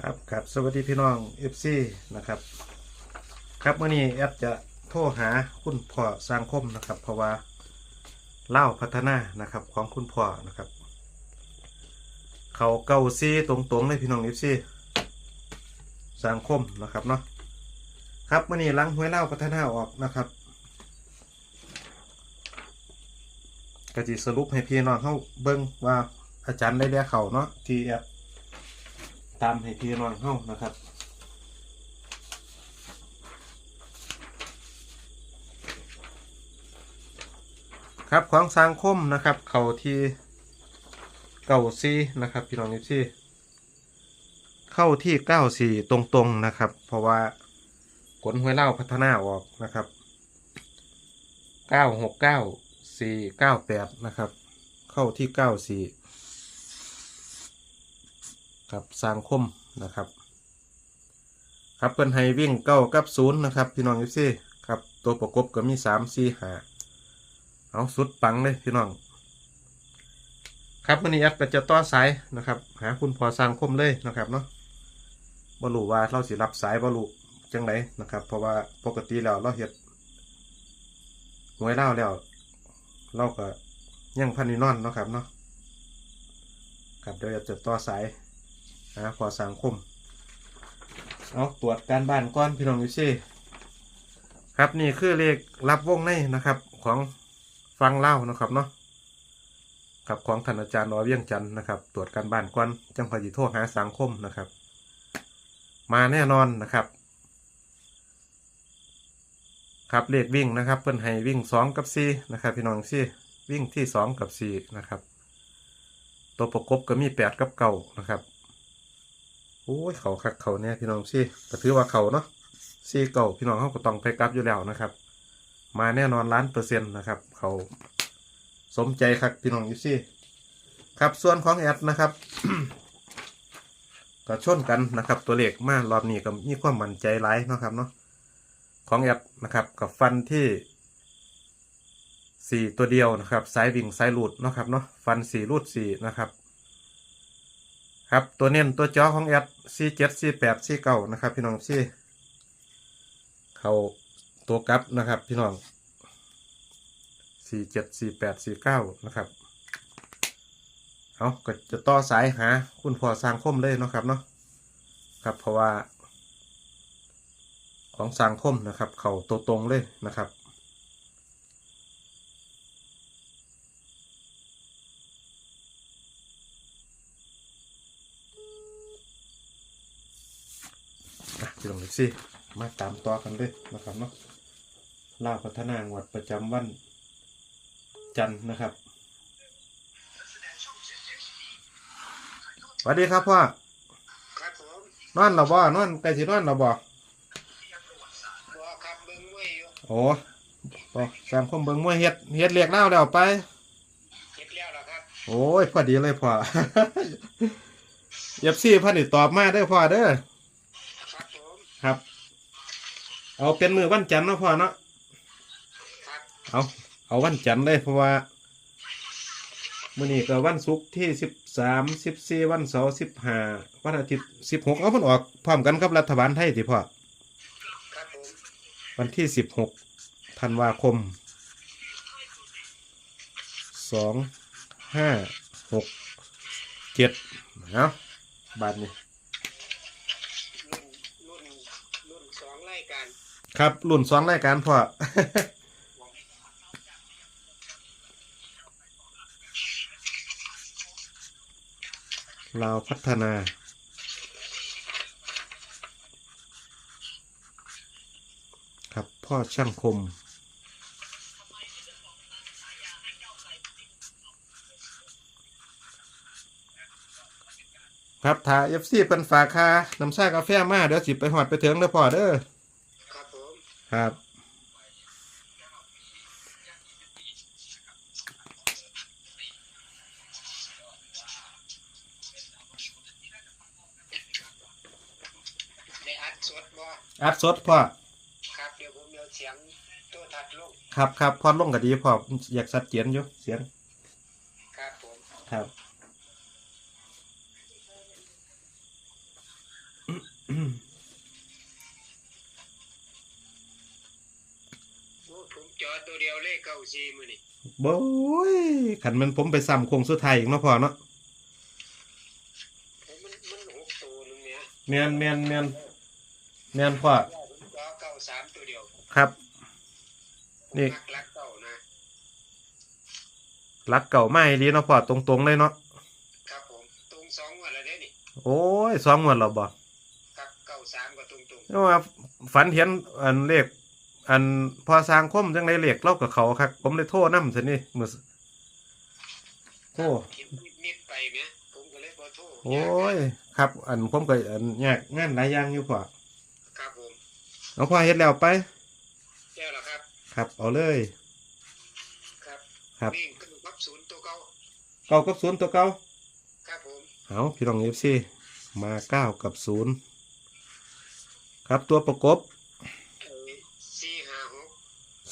ครับครับสวัสดีพี่น้อง FC นะครับ ครับเมื่อนี้แอดจะโทรหาคุณพ่อสร้างคมนะครับ เพราะว่าเล่าพัฒนานะครับของคุณพ่อนะครับ เขาเกาซีตรงๆเลยพี่น้อง FC สร้างคมนะครับเนาะครับเมื่อนี้หลังห้วยเล่าพัฒนาออกนะครับกะจิสรุปให้พี่น้องเขาเบิ่งว่าอาจารย์ได้เรียกเขาเนาะที่แอด ตามให้พี่น้องเข้านะครับครับของสังคมนะครับ เขาที่เก้าซีนะครับ พี่น้องนิซี่เข้าที่เก้าสี่ตรงๆนะครับ เพราะว่าขนห้วยเล่าพัฒนาออกนะครับเก้าหกเก้าสี่เก้าแปดนะครับ เข้าที่เก้าสี่ ครับสร้างคมนะครับ ครับเพิ่นให้วิ่งเก้ากับศูนย์นะครับ พี่น้องยูซี่ครับตัวประกบก็มีสามสี่หาเอาสุดปังเลยพี่น้อง ครับวันนี้แอดก็จะต่อสายนะครับ หาคุณพอสร้างคมเลยนะครับเนาะบรูว่าเราสิรับสายบรูจังไดนะครับ เพราะว่าปกติแล้วเราเฮ็ดหวยเล่าแล้ว เราก็ยังพันนินอนเนาะครับเนาะครับเดี๋ยวจะต่อสาย นะพอสังคม เอาตรวจการบ้านก้อนพี่น้องยูซี่ครับนี่คือเลขรับวงในนะครับของฟังเล่านะครับเนาะกับของท่านอาจารย์รอเวียงจันทร์นะครับ ตรวจการบ้านก้อนจังพอจิโทรหาสังคมนะครับ มาแน่นอนนะครับครับเลขวิ่งนะครับเพิ่นให้วิ่งสองกับสี่นะครับพี่น้องซี่วิ่งที่สองกับสี่นะครับตัวประกบก็มีแปดกับเก้านะครับ โอ้ยเขาคักเขาเนี่ยพี่น้องสิก็ถือว่าเขาเนาะซีเก่าพี่น้องเขาก็ต้องไปกลับอยู่แล้วนะครับ มาแน่นอนล้านเปอร์เซ็นต์นะครับ เขาสมใจครับพี่น้องยูซี่ครับส่วนของแอดนะครับก็ชนกันนะครับ ตัวเลขมารอบนี้ก็มีความมั่นใจหลายนะครับเนาะของแอดนะครับกับฟันที่สี่ตัวเดียวนะครับสายวิ่งสายหลุดนะครับเนาะฟันสี่รูดสี่นะครับ ครับ ตัวเน้นตัวจอของแอด C7 C8 C9 นะครับ พี่น้องซีเขาตัวกลับนะครับ พี่น้อง C7 C8 C9 นะครับเอาก็จะต่อสายหาคุณพ่อสร้างคมเลยเนาะครับเนาะครับเพราะว่า ของสร้างคมนะครับ เขาตัวตรงเลยนะครับ พี่น้องเล็กซี่มาตามต่อกันเลยนะครับเนาะล่าพัฒนางวดประจำวัน จันทร์นะครับสวัสดีครับพ่อครับผมนอนเราบ่นอนใกล้สินอนเราบ่บอครับเบิ้งมวยอยู่โอ้บ่สามคมเบิ่งมวยเฮ็ดเฮ็ดเรียกเล่าแล้วไป เก็บแล้วเหรอครับโอ้ยพอดีเลยพ่อเอฟซีพันนี่ตอบมาเด้อพ่อเด้อ ครับผม ครับ เอาเป็นมือวันจันทร์เนาะพ่อเนาะครับเอาเอาวันจันทร์เลยเพราะว่ามื้อนี้ก็วันศุกร์ที่สิบสามสิบสี่วันเสาร์สิบห้าวันอาทิตย์สิบหกเอามันออกพร้อมกันกับรัฐบาลไทยติพ่อครับผมวันที่สิบหกธันวาคมสองห้าหกเจ็ดเอาบาทนี้รุ่นรุ่นรุ่นสองรายการ ครับรุ่นสองรายการพ่อลาวพัฒนา ครับพ่อช่างคม ครับถ้าเอฟซีเป็นฝากคาน้ำชากาแฟมา เดี๋ยวสิไปหอดไปเถึงเด้อพ่อเด้อ ครับ ในอัดสดบออัดสดพ่อ ครับเดี๋ยวผมเดี๋ยวเสียงตัวทัดลงครับครับพอลงก็ดีพ่ออยากสัดเจียนอยู่เสียง ครับผม ครับ จอตัวเดียวเลขเก้าสี่มือนี่โบ้ยขันมันผมไปซ้ำโคงสุดท้ายอีกเนาะพ่อเนาะผมมันมันหกตัวนึงเนี่ยแมนแมนแมนแมนพ่อผมจอเก้าสามตัวเดียวครับผมนี่ มักรักเก้านะ รักเก่าไม่ดีเนาะพ่อตรงๆเลยเนาะครับผม ตรงสองวันละเด้นี่โอ้ยสองงวดเราบ่ครับเก้าสามก็ตรงตรงเพราะว่าฝันเห็นอันเลข อันพอสร้างคมจังไดเลขเล่ากับเขาครับผมเลยโทษนำซะนี่มือโอ้คิดนิดๆไปไหมผมก็เลยพอโทษโอ้ยครับ อันผมก็อันยากงานหลายอย่างอยู่พ่อครับผมเอาพ่อเฮ็ดแล้วไปแก้วเหรอครับ ครับ เอาเลย ครับครับวิ่งขึ้นรับศูนย์ตัวเก้าเก้ากับศูนย์ตัวเก้าครับผมเอาพี่น้องเอฟซีมาเก้ากับศูนย์ครับตัวประกบเอ้ยสี่ห้าหก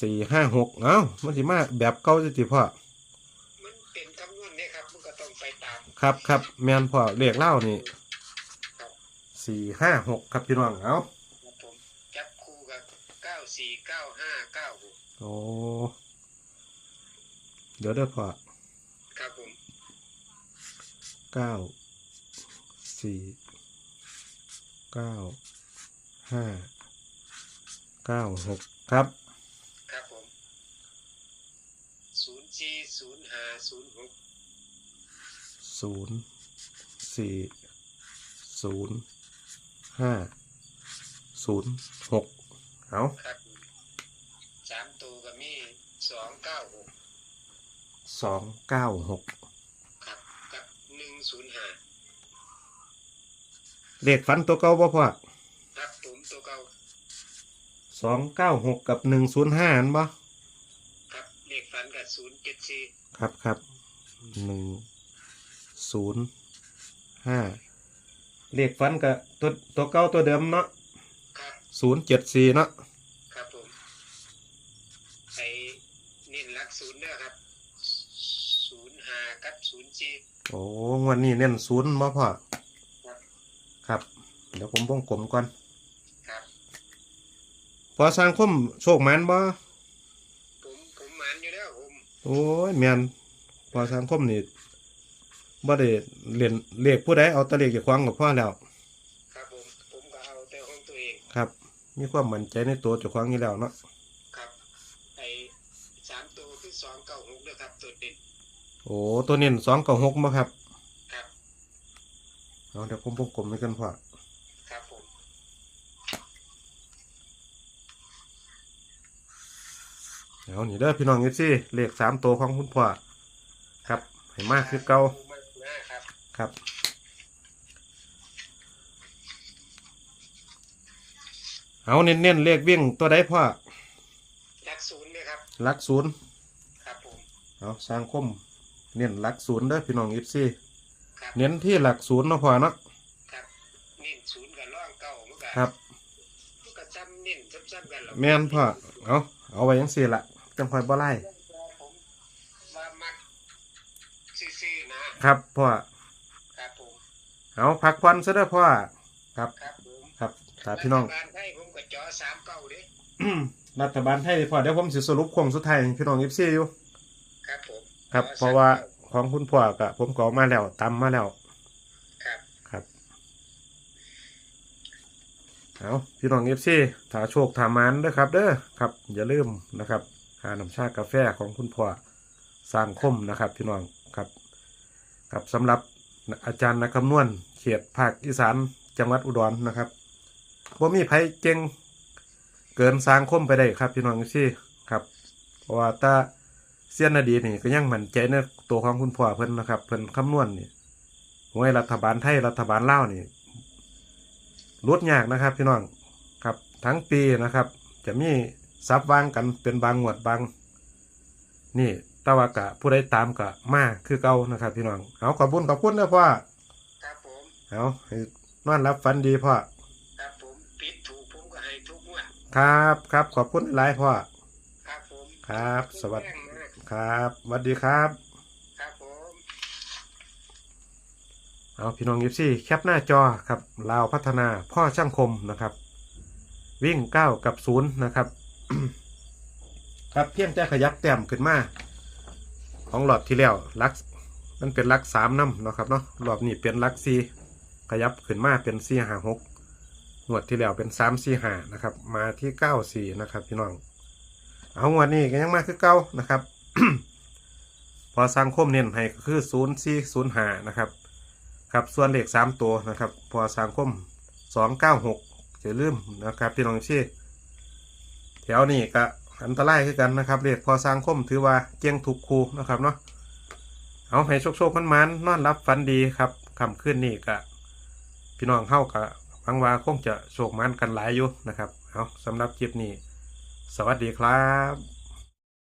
สี่ห้าหกเอ้ามันสิมาแบบเก้าสิติพ่อมันเป็นคำนวณเนี่ยครับมันก็ต้องไปตามครับครับแมนพ่อเลขเล่านี่ครับสี่ห้าหกครับพี่น้องเอาครับผมจับคู่กับเก้าสี่เก้าห้าเก้าหกโอ้เดี๋ยวเด้อพ่อครับผมเก้าสี่เก้าห้าเก้าหกครับครับผมศูนย์ สี่ศูนย์ห้าศูนย์หกศูนย์สี่ศูนย์ห้าศูนย์หกเอาครับผมสามตัวก็มีสองเก้าหกสองเก้าหกครับกับหนึ่งศูนย์ห้าเลขฝันตัวเก่าบ่พ่อครับผมตัวเก้าสองเก้าหกกับหนึ่งศูนย์ห้าอันบ่ครับเลขฝันกับ ศูนย์เจ็ดสี่ครับครับหนึ่งศูนย์ห้าเลขฝันกับตัวตัวเก่าตัวเดิมเนาะครับศูนย์เจ็ดสี่เนาะครับผมไอ้เน้นหลักศูนย์เด้อครับศูนย์ห้ากับศูนย์สี่โอ้งวันนี้เน้นศูนย์บ่พ่อครับครับ เดี๋ยวผมวงกลมก่อน ครับ พอสร้างคมโชคหมันบ่ ผมผมหมันอยู่แล้วผม โอ้ยแมนพอสร้างคมนี่บ่ได้เรียนเลขผู้ใดเอาแตะเลขจากควางกับพ่อแล้ว ครับผมผมก็เอาแต่ของตัวเองครับ มีความมั่นใจในตัวเจากควางนี้แล้วเนาะครับไอ้สามตัวคือสองเก้าหกเด้อครับตัวเด่นโอ้ตัวเน้นสองกับหกบ่ครับ ครับเอาเดี๋ยวผมวงกลมให้กันพ่อ ครับผม เอานี่เด้อพี่น้องเอฟซีเลขสามตัวของคุณพ่อครับให้มากคือเก่ามานะครับครับ เอาเน้นๆเลขวิ่งตัวใดพ่อหลักศูนย์เนี่ยครับหลักศูนย์ครับผมเอาสร้างคมเน้นหลักศูนย์เด้อพี่น้องเอฟซีครับเน้นที่หลักศูนย์เนาะพ่อเนาะครับเน้นศูนย์กับร่องเก้ามันก็ครับมันก็จำเน้นซ้ำๆกันหรอกแม่นพ่อเอาเอาไว้ยังสี่ละ จังคอยบ่ไล่ผมว่ามักซื่อๆนะครับพ่อครับผมเอาพักผ่อนซะเด้อพ่อครับ ครับผมครับถ้าพี่น้อง รัฐบาลให้ผมก็จอสามเก้าเด้รัฐบาลไทยพ่อเดี๋ยวผมสิสรุปโค้งสุดท้ายให้พี่น้องเอฟซีอยู่ครับผมครับจอเพราะว่า39ของคุณพ่อกับผมก็เออกมาแล้วตำมาแล้ว ครับครับ เอาพี่น้องเอฟซีถ้าโชคถามันเด้อครับ เด้อครับ อย่าลืมนะครับหาน้ำชากาแฟของคุณพ่อสร้างคมนะครับพี่น้องครับครับสำหรับอาจารย์นักคำนวณเขตภาคอีสานจังหวัดอุดรนะครับบ่มีไผเก่งเกินสร้างคมไปได้ครับพี่น้องเอฟซีครับเพราะว่าตาเสียนนาดีนี่ก็ยังมั่นใจในตัวของคุณพ่อเพิ่นนะครับเพิ่นคำนวณนี่หวยรัฐบาลไทยรัฐบาลลาวนี่ลดยากนะครับพี่น้องครับทั้งปีนะครับ จะมี ซับวางกันเป็นบางงวดบาง นี่แตะวากะผู้ใดตามกะมาคือเก่านะครับ พี่น้องเอาขอบคุณขอบคุณนะพ่อครับผมเอาให้นอนรับฝันดีพ่อครับผมผิดถูกผมก็ให้ทุกงวดครับครับขอบคุณหลายพ่อครับผมครับ สวัสดีแจ้งมาครับสวัสดีครับครับผมเอาพี่น้องยิปซี่แคปหน้าจอครับลาวพัฒนาพ่อช่างคมนะครับ วิ่งเก้ากับศูนย์นะครับ ครับเพียงแต่ขยับแต้มขึ้นมา ของหลอดที่แล้วลักมันเป็นลักสามน้ำเนาะครับเนาะรอบนี้เป็นลักสี่ขยับขึ้นมาเป็นสี่ห้าหกหนวดที่แล้วเป็นสามสี่ห้านะครับ มาที่เก้าสี่นะครับ พี่น้อง เอางวันนี้ก็ยังมาคือเก้านะครับ พอสังคมเน้นให้ก็คือศูนย์สี่ศูนย์ห้านะครับ ครับส่วนเลขสามตัวนะครับ พอสังคมสองเก้าหกจะลืมนะครับ พี่น้องชี่ แถวนี้ก็อันตรายคือกันนะครับเลขพอสร้างคมถือว่าเจียงถูกคูนะครับเนาะเอาให้โชคโชคมันมันๆนอนรับฝันดีครับคำขึ้นนี่ก็พี่น้องเข้ากับฟังว่าคงจะโชคมันกันหลายอยู่นะครับเอาสำหรับคลิปนี้ สวัสดีครับ